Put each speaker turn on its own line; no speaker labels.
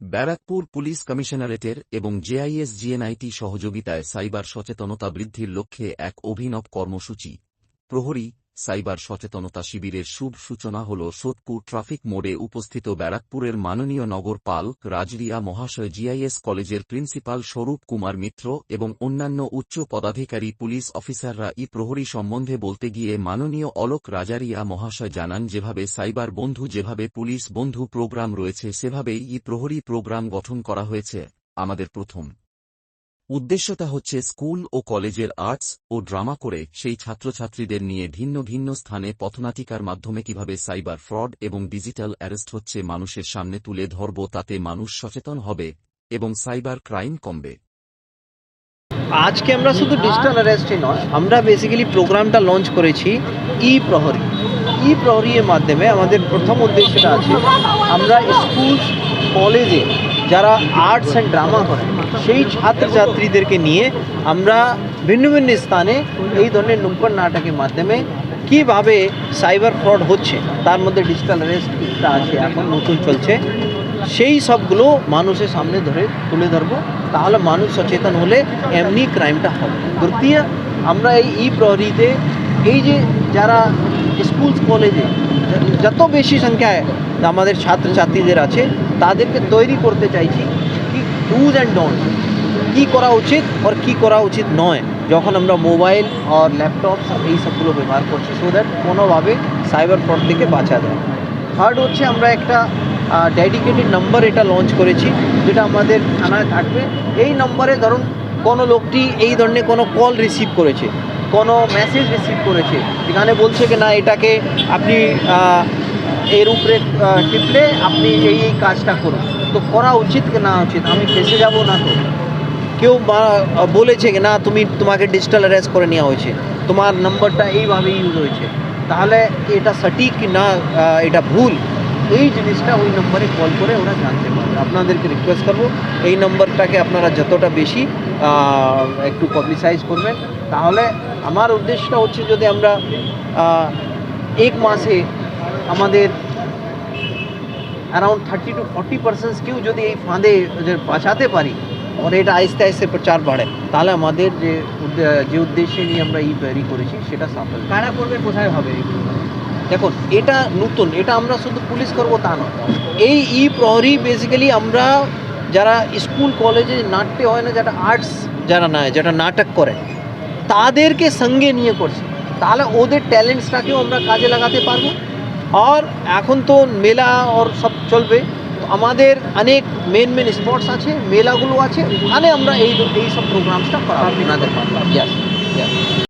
Barrackpore police কমিশনারেটের এবং JIS জিএনআইটি সহযোগিতায় cyber সচেতনতা বৃদ্ধির লক্ষ্যে এক অভিনব কর্মসূচি। প্রহরী সাইবার সচেতনতা শিবিরের শুভ সূচনা হল সোদপুর ট্রাফিক মোড়ে উপস্থিত ব্যারাকপুরের মাননীয় নগর পাল রাজরিয়া মহাশয় জিআইএস কলেজের প্রিন্সিপাল স্বরূপ কুমার মিত্র এবং অন্যান্য উচ্চ পদাধিকারী পুলিশ অফিসাররা ই প্রহরী সম্বন্ধে বলতে গিয়ে মাননীয় অলোক রাজারিয়া মহাশয় জানান, যেভাবে সাইবার বন্ধু, যেভাবে পুলিশ বন্ধু প্রোগ্রাম রয়েছে, সেভাবেই ই প্রহরী প্রোগ্রাম গঠন করা হয়েছে। আমাদের প্রথম উদ্দেশ্যটা হচ্ছে স্কুল ও কলেজের আর্টস ও ড্রামা করে সেই ছাত্রছাত্রীদের নিয়ে ভিন্ন ভিন্ন স্থানে পথনাটিকার মাধ্যমে কীভাবে সাইবার ফ্রড এবং ডিজিটাল অ্যারেস্ট হচ্ছে মানুষের সামনে তুলে ধরব তাতে মানুষ সচেতন হবে এবং সাইবার ক্রাইম কমবে।
আজকে আমরা শুধু ডিজিটাল অ্যারেস্টই নয়, আমরা বেসিক্যালি প্রোগ্রামটা লঞ্চ করেছি ই প্রহরী ই প্রহরীর মাধ্যমে আমাদের প্রথম উদ্দেশ্যটা আছে, আমরা স্কুল কলেজে যারা আর্টস অ্যান্ড ড্রামা করে, সেই ছাত্রছাত্রীদেরকে নিয়ে আমরা ভিন্ন ভিন্ন স্থানে এই ধরনের নুক্কড় নাটকের মাধ্যমে কীভাবে সাইবার ফ্রড হচ্ছে, তার মধ্যে ডিজিটাল অ্যারেস্টটা আছে, এখন নতুন চলছে, সেই সবগুলো মানুষের সামনে ধরে তুলে ধরবো, তাহলে মানুষ সচেতন হলে এমনি ক্রাইমটা হবে। তৃতীয় আমরা এই ই প্রহরীতে, এই যে যারা স্কুল কলেজে যত বেশি সংখ্যায় আমাদের ছাত্রছাত্রীদের আছে, তাদেরকে তৈরি করতে চাইছি কি ডুজ অ্যান্ড ডোন্ট কী করা উচিত আর কী করা উচিত নয়। যখন আমরা মোবাইল আর ল্যাপটপ এই সবগুলো ব্যবহার করছি সো দ্যাট কোনোভাবে সাইবার ফ্রড থেকে বাঁচা যায়। থার্ড হচ্ছে আমরা একটা ডেডিকেটেড নাম্বার এটা লঞ্চ করেছি, যেটা আমাদের থানায় থাকবে। এই নম্বরে ধরুন কোনো লোকটি এই ধরনের কোনো কল রিসিভ করেছে, কোনো মেসেজ রিসিভ করেছে। যেখানে বলছে কি না, এটাকে আপনি এর উপরে টিপলে আপনি এই এই কাজটা করুন। তো করা উচিত কি না উচিত? আমি ফেসে যাব না তো। কেউ বলেছে কি না, তুমি তোমাকে ডিজিটাল অ্যারেস্ট করে নেওয়া হয়েছে। তোমার নাম্বারটা এইভাবে ইউজ হয়েছে। তাহলে এটা সঠিক কি না এটা ভুল? এই জিনিসটা ওই নম্বরে কল করে ওরা জানতে পারবে। আপনাদেরকে রিকোয়েস্ট করব, এই নম্বরটাকে আপনারা যতটা বেশি একটু পাবলিসাইজ করবেন। তাহলে আমার উদ্দেশ্যটা হচ্ছে যদি আমরা এক মাসে আমাদের around thirty to forty percent কেউ যদি এই ফাঁদে বাঁচাতে পারি আর এটা আস্তে আস্তে প্রচার বাড়ে। তাহলে আমাদের যে যে উদ্দেশ্যে নিয়ে আমরা ই তৈরি করেছি সেটা সাফল্য।
কারা করবে কোথায় হবে
দেখুন এটা নতুন এটা আমরা শুধু পুলিশ করব তা নয়। এই ই প্রহরী বেসিক্যালি আমরা যারা স্কুল কলেজে নাট্য হয় না যারা আর্টস যারা নয় যারা নাটক করে তাদেরকে সঙ্গে নিয়ে করছে। তাহলে ওদের ট্যালেন্টসটাকেও আমরা কাজে লাগাতে পারব। আর এখন তো মেলা ওর সব চলবে। তো আমাদের অনেক মেন মেন স্পটস আছে মেলাগুলো আছে। ওখানে আমরা এই এই সব প্রোগ্রামসটা করা আপনাদের পারব ইয়াস ইয়াস